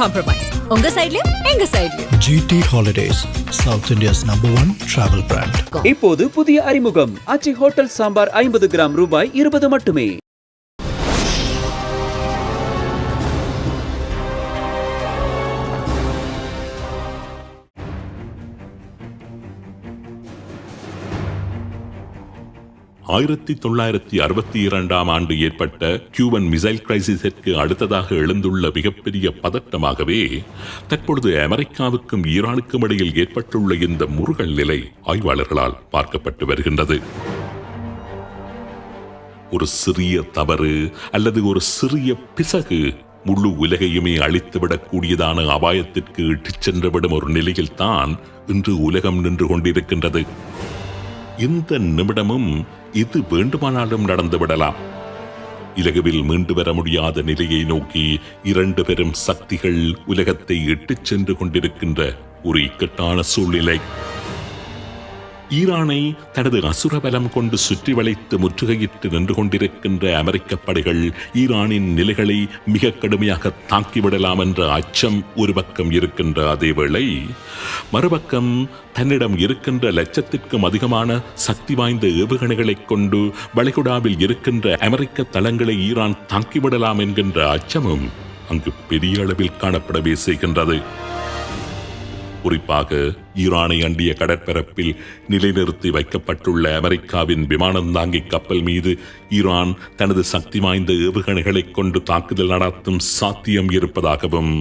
Compromise உங்க சைடுலயும் எங்க சைடுலயும் GT Holidays, South India's number one travel brand. இப்போது புதிய அறிமுகம். அச்சி ஹோட்டல் சாம்பார் ஐம்பது கிராம் ரூபாய் இருபது மட்டுமே. ஆயிரத்தி தொள்ளாயிரத்தி அறுபத்தி இரண்டாம் ஆண்டு ஏற்பட்ட கியூபன் மிசைல் கிரைசிஸிற்கு அடுத்ததாக எழுந்துள்ள மிகப்பெரிய பதட்டமாகவே தற்பொழுது அமெரிக்காவுக்கும் ஈரானுக்கும் இடையில் ஏற்பட்டுள்ள இந்த முருகல் நிலை ஆய்வாளர்களால் பார்க்கப்பட்டு வருகின்றது. ஒரு சிறிய தவறு அல்லது ஒரு சிறிய பிசகு முழு உலகையுமே அழித்துவிடக்கூடியதான அபாயத்திற்கு இட்டுச் சென்றுவிடும் ஒரு நிலையில்தான் இன்று உலகம் நின்று கொண்டிருக்கின்றது. இந்த நிமிடமும் இது வேண்டுமானாலும் நடந்து விடலாம். இலகுவில் மீண்டு வர முடியாத நிலையை நோக்கி இரண்டு பெரும் சக்திகள் உலகத்தை இட்டுச் சென்று கொண்டிருக்கின்ற ஒரு இக்கட்டான சூழ்நிலை. ஈரானை தனது அசுர பலம் கொண்டு சுற்றி வளைத்து முற்றுகையிட்டு நின்று கொண்டிருக்கின்ற அமெரிக்க படைகள் ஈரானின் நிலைகளை மிக கடுமையாக தாக்கிவிடலாம் என்ற அச்சம் ஒரு பக்கம் இருக்கின்ற அதேவேளை மறுபக்கம் தன்னிடம் இருக்கின்ற லட்சத்திற்கும் அதிகமான சக்தி வாய்ந்த ஏவுகணைகளைக் கொண்டு வளைகுடாவில் இருக்கின்ற அமெரிக்க தளங்களை ஈரான் தாக்கிவிடலாம் என்கின்ற அச்சமும் அங்கு பெரிய அளவில் காணப்படவே செய்கின்றது. குறிப்பாக ஈரானை அண்டிய கடற்பரப்பில் நிலைநிறுத்தி வைக்கப்பட்டுள்ள அமெரிக்காவின் விமானந்தாங்கி கப்பல் மீது ஈரான் தனது சக்தி வாய்ந்த ஏவுகணைகளைக் கொண்டு தாக்குதல் நடத்தும் சாத்தியம் இருப்பதாகவும்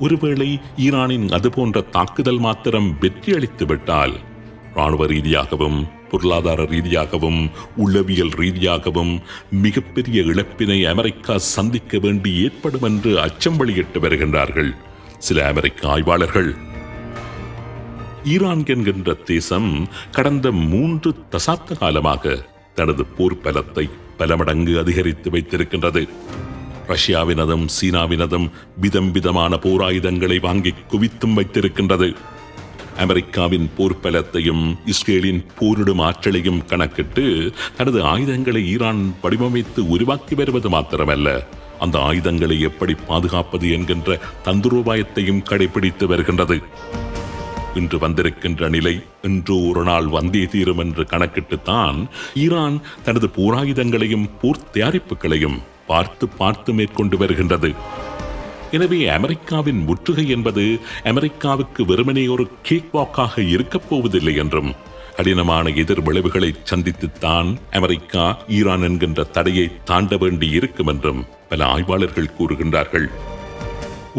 ஒருவேளை ஈரானின் அதுபோன்ற தாக்குதல் மாத்திரம் வெற்றியளித்துவிட்டால் இராணுவ ராணுவ ரீதியாகவும் பொருளாதார ரீதியாகவும் உளவியல் ரீதியாகவும் மிகப்பெரிய இழப்பினை அமெரிக்கா சந்திக்க வேண்டி ஏற்படும் என்று அச்சம் வெளியிட்டு வருகின்றார்கள். சில அமெரிக்க ஆய்வாளர்கள் ஈரான் என்கின்ற தேசம் கடந்த மூன்று தசாப்த காலமாக தனது போர் பலத்தை பல மடங்கு அதிகரித்து வைத்திருக்கின்றது. ரஷ்யாவினதும் சீனாவினதும் விதம் விதமான போராயுதங்களை வாங்கி குவித்தும் வைத்திருக்கின்றது. அமெரிக்காவின் போர் பலத்தையும் இஸ்ரேலின் போரிடும் ஆற்றலையும் கணக்கிட்டு தனது ஆயுதங்களை ஈரான் வடிவமைத்து உருவாக்கி வருவது மாத்திரமல்ல அந்த ஆயுதங்களை எப்படி பாதுகாப்பது என்கின்ற தந்துரோபாயத்தையும் கடைபிடித்து வருகின்றது. இன்று வந்திருக்கின்ற நிலை இன்று ஒரு நாள் வந்தே தீரும் என்று கணக்கிட்டுத்தான் ஈரான் தனது போராயுதங்களையும் போர் தயாரிப்புகளையும் பார்த்து பார்த்து மேற்கொண்டு வருகின்றது. எனவே அமெரிக்காவின் முற்றுகை என்பது அமெரிக்காவுக்கு வெறுமனே ஒரு கேக் வாக்காக இருக்கப் போவதில்லை என்றும் கடினமான எதிர் விளைவுகளை சந்தித்துத்தான் அமெரிக்கா ஈரான் என்கின்ற தடையை தாண்ட வேண்டி இருக்கும் என்றும் பல ஆய்வாளர்கள் கூறுகின்றார்கள்.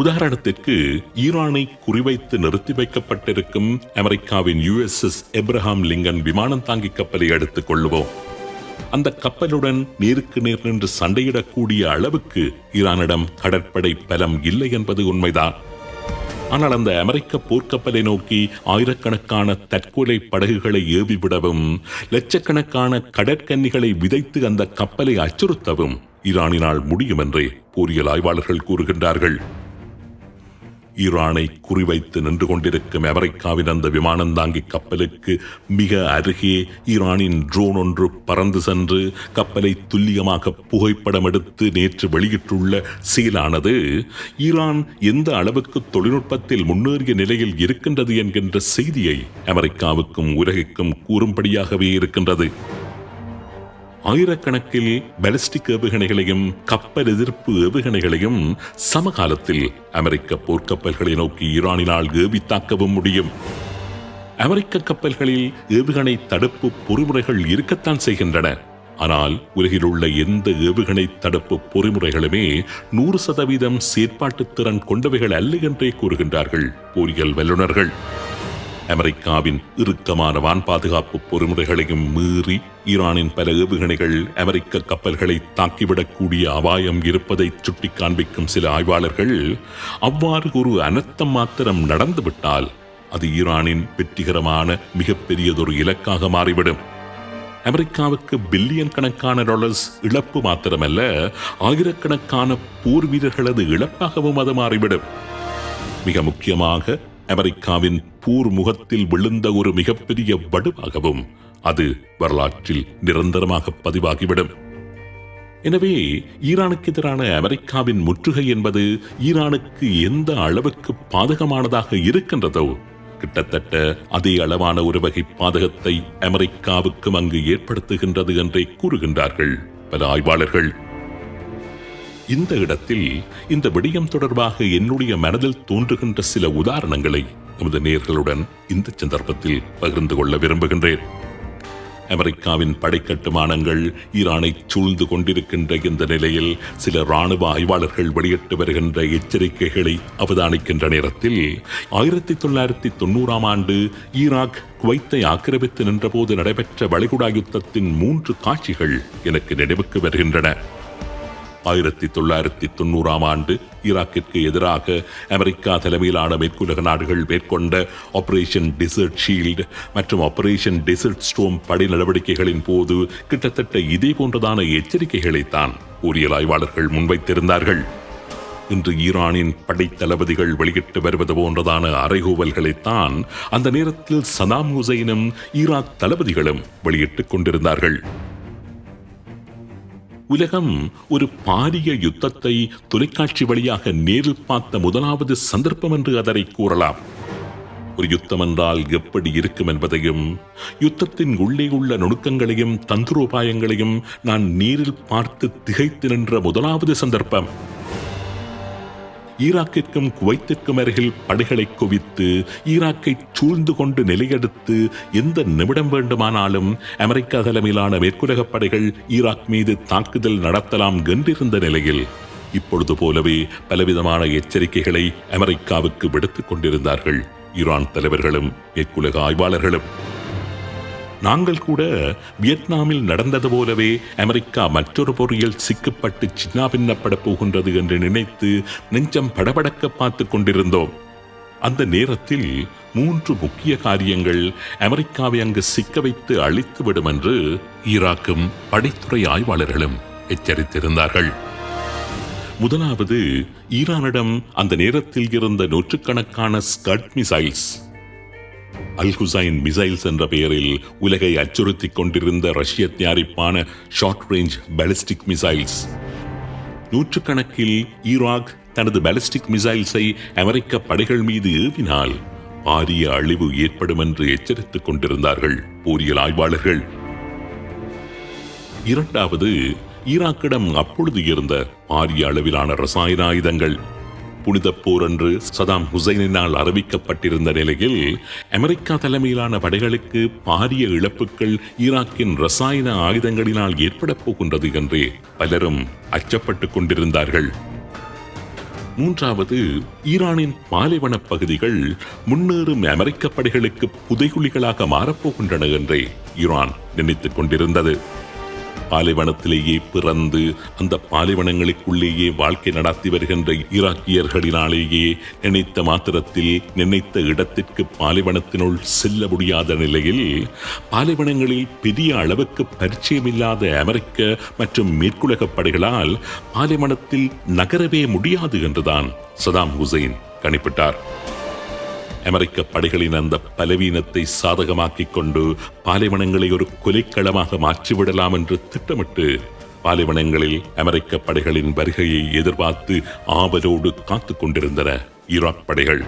உதாரணத்திற்கு ஈரானை குறிவைத்து நிறுத்தி வைக்கப்பட்டிருக்கும் அமெரிக்காவின் யுஎஸ்எஸ் எப்ரஹாம் லிங்கன் விமானம் தாங்கி கப்பலை எடுத்துக் கொள்வோம். அந்த கப்பலுடன் நேருக்கு நேர் நின்று சண்டையிடக்கூடிய அளவுக்கு ஈரானிடம் கடற்படை பலம் இல்லை என்பது உண்மைதான். ஆனால் அந்த அமெரிக்க போர்க்கப்பலை நோக்கி ஆயிரக்கணக்கான தற்கொலை படகுகளை ஏவி விடவும் லட்சக்கணக்கான கடற்கன்னிகளை விதைத்து அந்த கப்பலை அச்சுறுத்தவும் ஈரானினால் முடியும் என்றே பொறியியல் ஆய்வாளர்கள் கூறுகின்றார்கள். ஈரானை குறிவைத்து நின்று கொண்டிருக்கும் அமெரிக்காவின் அந்த விமானந்தாங்கி கப்பலுக்கு மிக அருகே ஈரானின் ட்ரோன் ஒன்று பறந்து சென்று கப்பலை துல்லியமாக புகைப்படம் எடுத்து நேற்று வெளியிட்டுள்ள செயலானது ஈரான் எந்த அளவுக்கு தொழில்நுட்பத்தில் முன்னேறிய நிலையில் இருக்கின்றது என்கின்ற செய்தியை அமெரிக்காவுக்கும் உலகிற்கும் கூறும்படியாகவே இருக்கின்றது. ஆயிரக்கணக்கில் பாலிஸ்டிக் ஏவுகணைகளையும் கப்பல் எதிர்ப்பு ஏவுகணைகளையும் சமகாலத்தில் அமெரிக்க போர்க்கப்பல்களை நோக்கி ஈரானினால் ஏவி தாக்கவும் முடியும். அமெரிக்க கப்பல்களில் ஏவுகணை தடுப்பு பொறிமுறைகள் இருக்கத்தான் செய்கின்றன. ஆனால் உலகில் உள்ள எந்த ஏவுகணை தடுப்பு பொறிமுறைகளுமே நூறு சதவீதம் செயற்பாட்டு திறன் கொண்டவைகள் அல்ல என்றே கூறுகின்றார்கள் பொறியியல் வல்லுநர்கள். அமெரிக்காவின் இறுக்கமான வான் பாதுகாப்பு பொறிமுறைகளையும் மீறி ஈரானின் பல ஏவுகணைகள் அமெரிக்க கப்பல்களை தாக்கிவிடக்கூடிய அபாயம் இருப்பதை சுட்டி காண்பிக்கும் சில ஆய்வாளர்கள் அவ்வாறு ஒரு அனர்த்தம் மாத்திரம் நடந்துவிட்டால் அது ஈரானின் வெற்றிகரமான மிகப்பெரியதொரு இலக்காக மாறிவிடும். அமெரிக்காவுக்கு பில்லியன் கணக்கான டாலர்ஸ் இழப்பு மாத்திரமல்ல ஆயிரக்கணக்கான போர் வீரர்களது இழப்பாகவும் அது மாறிவிடும். மிக முக்கியமாக அமெரிக்காவின் போர் முகத்தில் விழுந்த ஒரு மிகப்பெரிய வடுவாகவும் அது வரலாற்றில் நிரந்தரமாக பதிவாகிவிடும். எனவே ஈரானுக்கு எதிரான அமெரிக்காவின் முற்றுகை என்பது ஈரானுக்கு எந்த அளவுக்கு பாதகமானதாக இருக்கின்றதோ கிட்டத்தட்ட அதே அளவான ஒரு வகை பாதகத்தை அமெரிக்காவுக்கும் அங்கு ஏற்படுத்துகின்றது என்றே கூறுகின்றார்கள் பல ஆய்வாளர்கள். இந்த இடத்தில் இந்த விடயம் தொடர்பாக என்னுடைய மனதில் தோன்றுகின்ற சில உதாரணங்களை நமது நேர்களுடன் இந்த சந்தர்ப்பத்தில் பகிர்ந்து கொள்ள விரும்புகின்றேன். அமெரிக்காவின் படைக்கட்டுமானங்கள் ஈரானை சூழ்ந்து கொண்டிருக்கின்ற இந்த நிலையில் சில ராணுவ ஆய்வாளர்கள் வெளியிட்டு வருகின்ற எச்சரிக்கைகளை அவதானிக்கின்ற நேரத்தில் ஆயிரத்தி தொள்ளாயிரத்தி தொண்ணூறாம் ஆண்டு ஈராக் குவைத்தை ஆக்கிரமித்து நின்றபோது நடைபெற்ற வளைகுடா யுத்தத்தின் மூன்று காட்சிகள் எனக்கு நினைவுக்கு வருகின்றன. ஆயிரத்தி தொள்ளாயிரத்தி தொண்ணூறாம் ஆண்டு ஈராக்கிற்கு எதிராக அமெரிக்கா தலைமையிலான மேற்குலக நாடுகள் மேற்கொண்ட ஆபரேஷன் டிசர்ட் ஷீல்ட் மற்றும் ஆபரேஷன் டெசர்ட் ஸ்டோம் படை நடவடிக்கைகளின் போது கிட்டத்தட்ட இதே போன்றதான எச்சரிக்கைகளைத்தான் ஊரியல் ஆய்வாளர்கள் முன்வைத்திருந்தார்கள். இன்று ஈரானின் படை தளபதிகள் வெளியிட்டு வருவது போன்றதான அறைகூவல்களைத்தான் அந்த நேரத்தில் சதாம் ஹுசைனும் ஈராக் தளபதிகளும் வெளியிட்டுக் கொண்டிருந்தார்கள். உலகம் ஒரு பாரிய யுத்தத்தை தொலைக்காட்சி வழியாக நேரில் பார்த்த முதலாவது சந்தர்ப்பம் என்று அதனை கூறலாம். ஒரு யுத்தம் என்றால் எப்படி இருக்கும் என்பதையும் யுத்தத்தின் உள்ளே உள்ள நுணுக்கங்களையும் தந்திரோபாயங்களையும் நான் நேரில் பார்த்து திகைத்து நின்ற முதலாவது சந்தர்ப்பம். ஈராக்கிற்கும் குவைத்திற்கும் அருகில் படைகளை குவித்து ஈராக்கை சூழ்ந்து கொண்டு நிலையெடுத்து எந்த நிமிடம் வேண்டுமானாலும் அமெரிக்கா தலைமையிலான மேற்குலக படைகள் ஈராக் மீது தாக்குதல் நடத்தலாம் என்றிருந்த நிலையில் இப்பொழுது போலவே பலவிதமான எச்சரிக்கைகளை அமெரிக்காவுக்கு விடுத்துக் கொண்டிருந்தார்கள். ஈரான் தலைவர்களும் மேற்குலக ஆய்வாளர்களும். நாங்கள் கூட வியட்நாமில் நடந்தது போலவே அமெரிக்கா மற்றொரு பொறியில் சிக்கப்பட்டு சின்னாபின்னப்பட போகின்றது என்று நினைத்து நெஞ்சம் படபடக்க பார்த்து கொண்டிருந்தோம். அந்த நேரத்தில் மூன்று முக்கிய காரியங்கள் அமெரிக்காவை அங்கு சிக்க வைத்து அழித்துவிடும் என்று ஈராக்கும் படைத்துறை ஆய்வாளர்களும் எச்சரித்திருந்தார்கள். முதலாவது ஈரானிடம் அந்த நேரத்தில் இருந்த நூற்றுக்கணக்கான Scud missiles Al Hussein missiles என்ற பெயரில் உலகை அச்சுறுத்திக் கொண்டிருந்த ரஷ்ய தயாரிப்பான ஷார்ட் ரேஞ்ச் பாலிஸ்டிக் மிசைல்ஸ் நூற்றுக்கணக்கில் ஈராக் தனது பாலிஸ்டிக் மிசைல்ஸை அமெரிக்க படைகள் மீது ஏவினால் பாரிய அழிவு ஏற்படும் என்று எச்சரித்துக் கொண்டிருந்தார்கள் போரியல் ஆய்வாளர்கள். இரண்டாவது ஈராக்கிடம் அப்பொழுது இருந்த பாரிய அளவிலான ரசாயன ஆயுதங்கள். புனித போர் என்று சதாம் ஹுசைனினால் அறிவிக்கப்பட்டிருந்த நிலையில் அமெரிக்கா தலைமையிலான படைகளுக்கு பாரிய இழப்புகள் ஈராக்கின் ரசாயன ஆயுதங்களினால் ஏற்படப் போகின்றது என்று பலரும் அச்சப்பட்டுக் கொண்டிருந்தார்கள். மூன்றாவது ஈரானின் பாலைவன பகுதிகள் முன்னேறும் அமெரிக்க படைகளுக்கு புதைகுழிகளாக மாறப்போகின்றன என்றே ஈரான் நினைத்துக் கொண்டிருந்தது. பாலைவனத்திலேயே பிறந்து அந்த பாலைவனங்களுக்குள்ளேயே வாழ்க்கை நடத்தி வருகின்ற ஈராக்கியர்களினாலேயே நினைத்த மாத்திரத்தில் நினைத்த இடத்திற்கு பாலைவனத்தினுள் செல்ல முடியாத நிலையில் பாலைவனங்களில் பெரிய அளவுக்கு பரிச்சயமில்லாத அமெரிக்க மற்றும் மேற்குலக படைகளால் பாலைவனத்தில் நகரவே முடியாது என்றுதான் சதாம் ஹுசைன் கணிப்பிட்டார். அமெரிக்க படைகளின் அந்த பலவீனத்தை சாதகமாக்கிக் கொண்டு பாலைவனங்களை ஒரு கொலைக்களமாக மாற்றிவிடலாம் என்று திட்டமிட்டு பாலைவனங்களில் அமெரிக்க படைகளின் வருகையை எதிர்பார்த்து ஆவலோடு காத்துக் கொண்டிருந்தன ஈராக் படைகள்.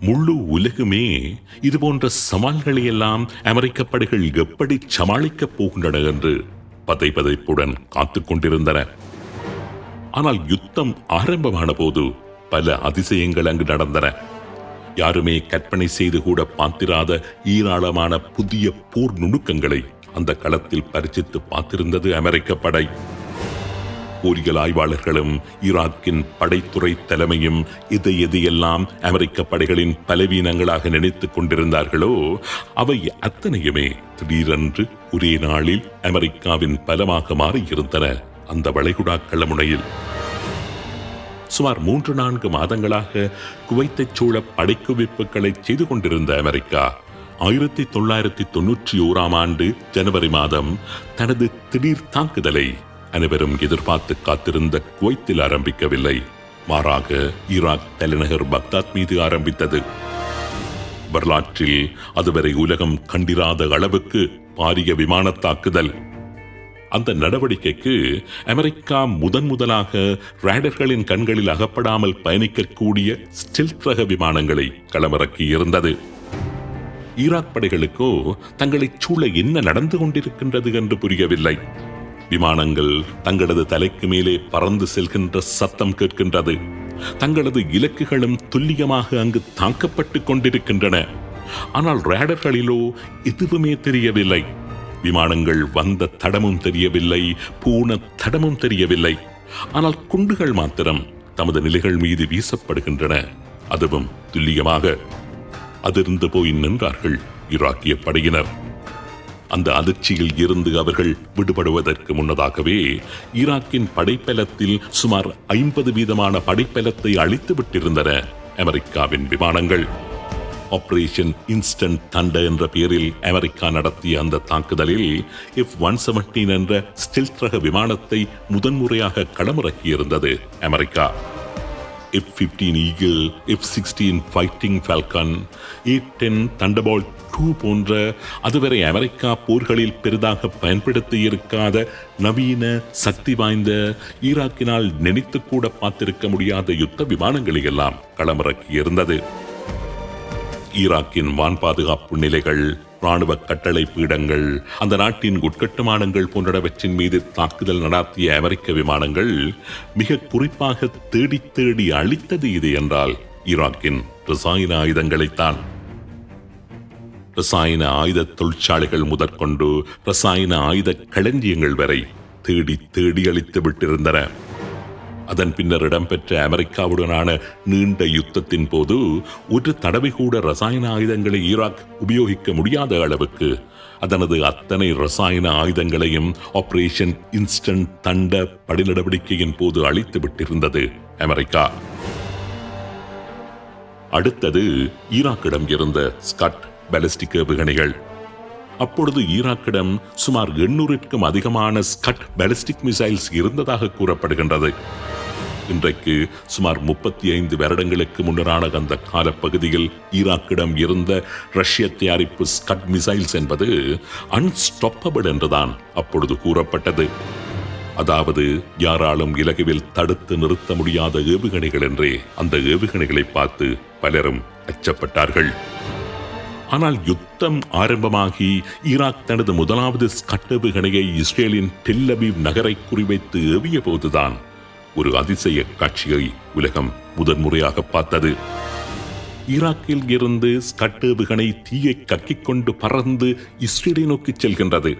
முழு உலகுமே இதுபோன்ற சவால்களை எல்லாம் அமெரிக்க படைகள் எப்படி சமாளிக்கப் போகின்றன என்று பதை பதைப்புடன் காத்துக் கொண்டிருந்தன. ஆனால் யுத்தம் ஆரம்பமான போது பல அதிசயங்கள் அங்கு நடந்தன. யாருமே கற்பனை செய்து கூட பார்த்திராத ஈராளமான புதிய போர் நுணுக்கங்களை அந்த களத்தில் பரிசித்து பார்த்திருந்தது அமெரிக்க படை. போரியல் ஆய்வாளர்களும் ஈராக்கின் படைத்துறை தலைமையும் இதை எதையெல்லாம் அமெரிக்க படைகளின் பலவீனங்களாக நினைத்துக் கொண்டிருந்தார்களோ அவை அத்தனையுமே திடீரென்று ஒரே நாளில் அமெரிக்காவின் பலமாக மாறியிருந்தன அந்த வளைகுடா களமுனையில். சுமார் மூன்று நான்கு மாதங்களாக குவைத்தைச் சூழ படைக்குவிப்புகளை செய்து கொண்டிருந்த அமெரிக்கா ஆயிரத்தி தொள்ளாயிரத்தி தொன்னூற்றி ஓராம் ஆண்டு ஜனவரி மாதம் தனது திடீர் தாக்குதலை அனைவரும் எதிர்பார்த்து காத்திருந்த குவைத்தில் ஆரம்பிக்கவில்லை. மாறாக ஈராக் தலைநகர் பக்தாத் மீது ஆரம்பித்தது. வரலாற்றில் அதுவரை உலகம் கண்டிராத அளவுக்கு பாரிய விமான தாக்குதல் அந்த நடவடிக்கைக்கு அமெரிக்கா முதன் முதலாக ரேடர்களின் கண்களில் அகப்படாமல் பயணிக்கக்கூடிய ஸ்டில்ட் ரக விமானங்களை களமிறக்கி இருந்தது. ஈராக் படைகளுக்கோ தங்களைச் சூழ என்ன நடந்து கொண்டிருக்கின்றது என்று புரியவில்லை. விமானங்கள் தங்களது தலைக்கு மேலே பறந்து செல்கின்ற சத்தம் கேட்கின்றது. தங்களது இலக்குகளும் துல்லியமாக அங்கு தாக்கப்பட்டுக் கொண்டிருக்கின்றன. ஆனால் ரேடர்களிலோ எதுவுமே தெரியவில்லை. விமானங்கள் வந்த தடமும் தெரியவில்லை பூன தடமும் தெரியவில்லை. ஆனால் குண்டுகள் மாத்திரம் தமது நிலைகள் மீது வீசப்படுகின்றன. அதுவும் துல்லியமாக அதிர்ந்து போய் நின்றார்கள் ஈராக்கிய படையினர். அந்த அதிர்ச்சியில் இருந்து அவர்கள் விடுபடுவதற்கு முன்னதாகவே ஈராக்கின் படைப்பலத்தில் சுமார் ஐம்பது வீதமான படைப்பலத்தை அழித்து விட்டிருந்தன அமெரிக்காவின் விமானங்கள். ஆபரேஷன் இன்ஸ்டன்ட் தண்ட என்ற பெயரில் அமெரிக்கா நடத்திய அந்த தாக்குதலில் எஃப் ஒன் செவன்டீன் என்ற ஸ்டில்ட் ரக விமானத்தை முதன்முறையாக களமிறக்கியிருந்தது America. F fifteen Eagle F sixteen Fighting Falcon A ten Thunderbolt two போன்ற அதுவரை அமெரிக்கா போர்களில் பெரிதாக பயன்படுத்தி இருக்காத நவீன சக்தி வாய்ந்த ஈராக்கினால் நினைத்து கூட பார்த்திருக்க முடியாத யுத்த விமானங்களை எல்லாம் களமிறக்கி இருந்தது ஈராக்கின் வான் பாதுகாப்பு நிலைகள் ராணுவ கட்டளை பீடங்கள் அந்த நாட்டின் உட்கட்டுமானங்கள் போன்றவற்றின் மீது தாக்குதல் நடாத்திய அமெரிக்க விமானங்கள் மிக குறிப்பாக தேடி தேடி அழித்தது இது என்றால் ஈராக்கின் ரசாயன ஆயுதங்களைத்தான். ரசாயன ஆயுத தொழிற்சாலைகள் முதற்கொண்டு ரசாயன ஆயுத களஞ்சியங்கள் வரை தேடி தேடி அழித்து விட்டிருந்தன. அதன் பின்னர் இடம்பெற்ற அமெரிக்காவுடனான நீண்ட யுத்தத்தின் போது ஒரு தடவை கூட ரசாயன ஆயுதங்களை ஈராக் உபயோகிக்க முடியாத அளவுக்கு அதனது அத்தனை ரசாயன ஆயுதங்களையும் ஆபரேஷன் இன்ஸ்டன்ட் தண்ட படிநடவடிக்கையின் போது அழித்து விட்டிருந்தது அமெரிக்கா. அடுத்தது ஈராக்கிடம் இருந்த ஸ்கட் பாலிஸ்டிக் ஏவுகணைகள். அப்பொழுது ஈராக்கிடம் சுமார் எண்ணூறிற்கும் அதிகமான ஸ்கட் பாலிஸ்டிக் மிசைல்ஸ் இருந்ததாக கூறப்படுகின்றது. இன்றைக்கு சுமார் முப்பத்தி ஐந்து வருடங்களுக்கு முன்னரான அந்த காலப்பகுதியில் ஈராக்கிடம் இருந்த ரஷ்ய தயாரிப்பு ஸ்கட் மிசைல்ஸ் என்பது அன்ஸ்டாப்பபிள் என்றுதான் அப்பொழுது கூறப்பட்டது. அதாவது யாராலும் இலகுவில் தடுத்து நிறுத்த முடியாத ஏவுகணைகள் என்றே அந்த ஏவுகணைகளை பார்த்து பலரும் அச்சப்பட்டார்கள். ஆனால் யுத்தம் ஆரம்பமாகி ஈராக் தனது முதலாவது ஸ்கட்டவுகணையை இஸ்ரேலின் டெல்லபீவ் நகரை குறிவைத்து ஏவிய போதுதான் ஒரு அதிசய காட்சியை உலகம் முதன்முறையாக பார்த்தது. ஈராக்கில் இருந்து ஸ்கட்டேவுகணை தீயை கக்கிக் கொண்டு பறந்து இஸ்ரேலை நோக்கி செல்கின்றது.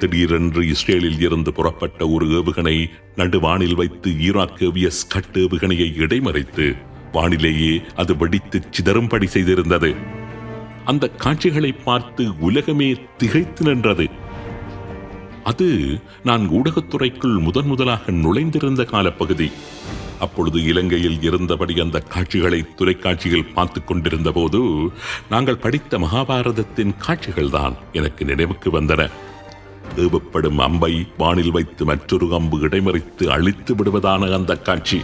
திடீரென்று இஸ்ரேலில் இருந்து புறப்பட்ட ஒரு ஏவுகணை நடுவானில் வைத்து ஈராக் ஏவிய ஸ்கட் ஏவுகணையை இடைமறைத்து வானிலேயே அது வெடித்து சிதறும்படி செய்திருந்தது. அந்த காட்சிகளை பார்த்து உலகமே திகைத்து நின்றது. அது நான் ஊடகத்துறைக்குள் முதன் முதலாக நுழைந்திருந்த காலப்பகுதி. அப்பொழுது இலங்கையில் இருந்தபடி அந்த காட்சிகளை தொலைக்காட்சியில் பார்த்து கொண்டிருந்த போது நாங்கள் படித்த மகாபாரதத்தின் காட்சிகள்தான் எனக்கு நினைவுக்கு வந்தன. தேவப்படும் அம்பை வானில் வைத்து மற்றொரு அம்பு இடைமறித்து அழித்து விடுவதான அந்த காட்சி.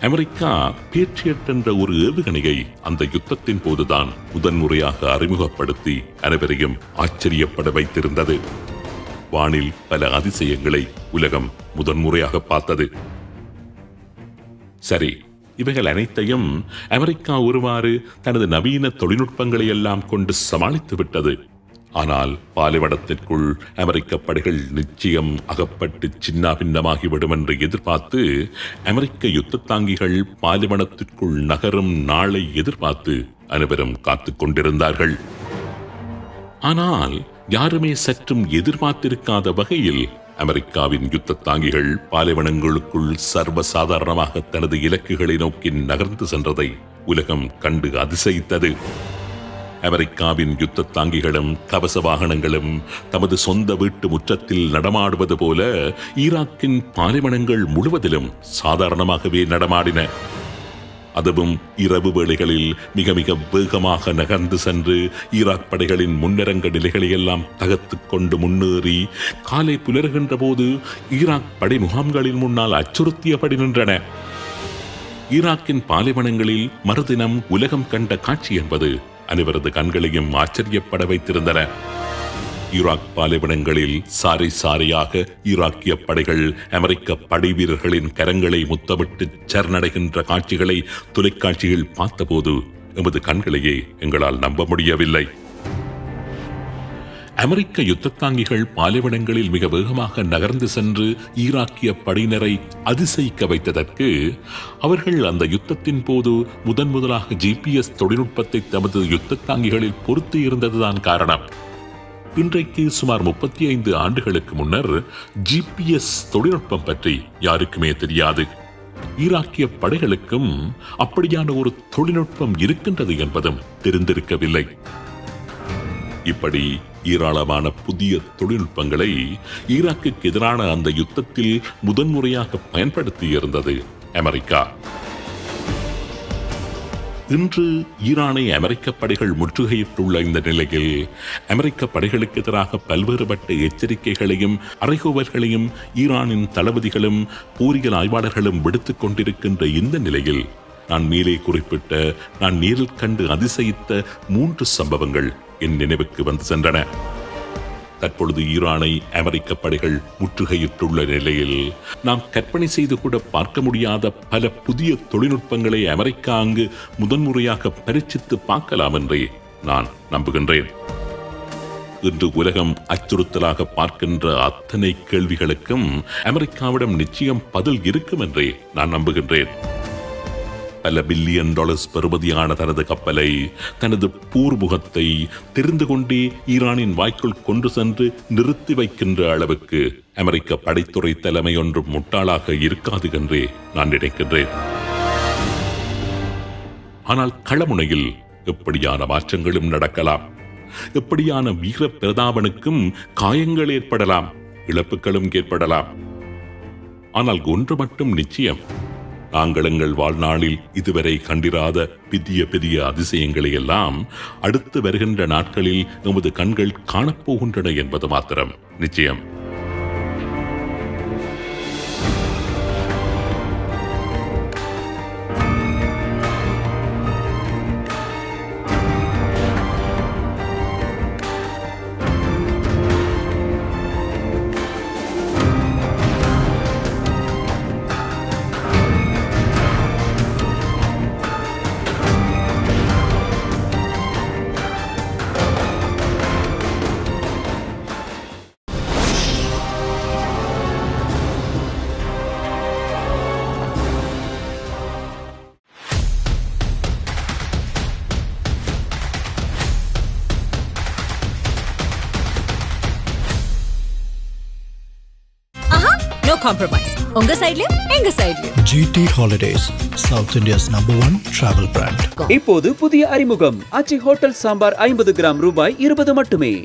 அமெரிக்கா பேட்ரியட் என்ற ஒரு ஏவுகணையை அந்த யுத்தத்தின் போதுதான் முதன்முறையாக அறிமுகப்படுத்தி அனைவரையும் ஆச்சரியப்பட வைத்திருந்தது. வானில் பல அதிசயங்களை உலகம் முதன்முறையாக பார்த்தது. சரி இவைகள் அனைத்தையும் அமெரிக்கா ஒருவாறு தனது நவீன தொழில்நுட்பங்களை எல்லாம் கொண்டு சமாளித்து விட்டது. ஆனால் பாலைவனத்திற்குள் அமெரிக்க படைகள் நிச்சயம் அகப்பட்டு சின்னாபின்னமாகிவிடும் என்று எதிர்பார்த்து அமெரிக்க யுத்த தாங்கிகள் பாலைவனத்திற்குள் நகரும் நாளை எதிர்பார்த்து அனைவரும் காத்துக் கொண்டிருந்தார்கள். ஆனால் யாருமே சற்றும் எதிர்பார்த்திருக்காத வகையில் அமெரிக்காவின் யுத்த தாங்கிகள் பாலைவனங்களுக்குள் சர்வசாதாரணமாக தனது இலக்குகளை நோக்கி நகர்ந்து சென்றதை உலகம் கண்டு அதிசயித்தது. அமெரிக்காவின் யுத்த தாங்கிகளும் கவச வாகனங்களும் தமது சொந்த வீட்டு முற்றத்தில் நடமாடுவது போல ஈராக்கின் பாலைவனங்கள் முழுவதிலும் சாதாரணமாகவே நடமாடின. அதுவும் இரவு வேளைகளில் மிக மிக வேகமாக நகர்ந்து சென்று ஈராக் படைகளின் முன்னிறங்க நிலைகளை எல்லாம் கொண்டு முன்னேறி காலை புலர்கின்ற போது ஈராக் படை முகாம்களின் முன்னால் அச்சுறுத்தியபடி நின்றன. ஈராக்கின் பாலைவனங்களில் மறுதினம் உலகம் கண்ட காட்சி என்பது அனைவரது கண்களையும் ஆச்சரியப்பட வைத்திருந்தன. ஈராக் பாலைவனங்களில் சாரி சாரியாக ஈராக்கிய படைகள் அமெரிக்க படை வீரர்களின் கரங்களை முத்தமிட்டு சரணடைகின்ற காட்சிகளை தொலைக்காட்சியில் பார்த்தபோது எமது கண்களையே எங்களால் நம்ப முடியவில்லை. அமெரிக்க யுத்தத்தாங்கிகள் பாலைவனங்களில் மிக வேகமாக நகர்ந்து சென்று ஈராக்கிய படையினரை அதிசயிக்க வைத்ததற்கு அவர்கள் அந்த யுத்தத்தின் போது முதன் முதலாக ஜிபிஎஸ் தொழில்நுட்பத்தை தமது யுத்தத்தாங்கிகளில் பொருத்தி இருந்ததுதான் காரணம். இன்றைக்கு சுமார் முப்பத்தி ஐந்து ஆண்டுகளுக்கு முன்னர் ஜிபிஎஸ் தொழில்நுட்பம் பற்றி யாருக்குமே தெரியாது. ஈராக்கிய படைகளுக்கும் அப்படியான ஒரு தொழில்நுட்பம் இருக்கின்றது என்பதும் தெரிந்திருக்கவில்லை. இப்படி ஏராளமான புதிய தொழில்நுட்பங்களை ஈராக்குக்கு எதிரான அந்த யுத்தத்தில் முதன்முறையாக பயன்படுத்தியிருந்தது அமெரிக்கா. இன்று ஈரானை அமெரிக்க படைகள் முற்றுகையிட்டுள்ள இந்த நிலையில் அமெரிக்க படைகளுக்கு எதிராக பல்வேறுபட்ட எச்சரிக்கைகளையும் அறைகோவல்களையும் ஈரானின் தளபதிகளும் போரியல் ஆய்வாளர்களும் விடுத்துக் கொண்டிருக்கின்ற இந்த நிலையில் நான் மேலே குறிப்பிட்ட நான் நேரில் கண்டு அதிசயித்த மூன்று சம்பவங்கள். என் நினைவுக்கு வந்து சென்றன. தற்பொழுது ஈரானை அமெரிக்க படைகள் முற்றுகையிட்டுள்ள நிலையில் நாம் கற்பனை செய்து கூட பார்க்க முடியாத பல புதிய தொழில்நுட்பங்களை அமெரிக்கா அங்கு முதன்முறையாக பரீட்சித்து பார்க்கலாம் என்றே நான் நம்புகின்றேன். இன்று உலகம் அச்சுறுத்தலாக பார்க்கின்ற அத்தனை கேள்விகளுக்கும் அமெரிக்காவிடம் நிச்சயம் பதில் இருக்கும் என்றே நான் நம்புகின்றேன். பல பில்லியன் டாலர்ஸ் பெறுமதியான தனது கப்பலை தனது பூர்முகத்தை தெரிந்து கொண்டே ஈரானின் வாய்க்குள் கொண்டு சென்று நிறுத்தி வைக்கின்ற அளவுக்கு அமெரிக்க படைத்துறை தலைமை ஒன்று முட்டாளாக இருக்காது என்றே நான் நினைக்கின்றேன். ஆனால் களமுனையில் எப்படியான மாற்றங்களும் நடக்கலாம். எப்படியான வீர பிரதாபனுக்கும் காயங்கள் ஏற்படலாம் இழப்புகளும் ஏற்படலாம். ஆனால் ஒன்று மட்டும் நிச்சயம். நாங்கள் எங்கள் வாழ்நாளில் இதுவரை கண்டிராத பெரிய பெரிய அதிசயங்களை எல்லாம் அடுத்து வருகின்ற நாட்களில் நமது கண்கள் காணப்போகின்றன என்பது மாத்திரம். நிச்சயம். காம்ப்ரமைஸ் உங்க சைடுலயும் எங்க சைடுலயும் GT Holidays, South India's number one travel brand. இப்போது புதிய அறிமுகம். ஆச்சி ஹோட்டல் சாம்பார் ஐம்பது கிராம் ரூபாய் இருபது மட்டுமே.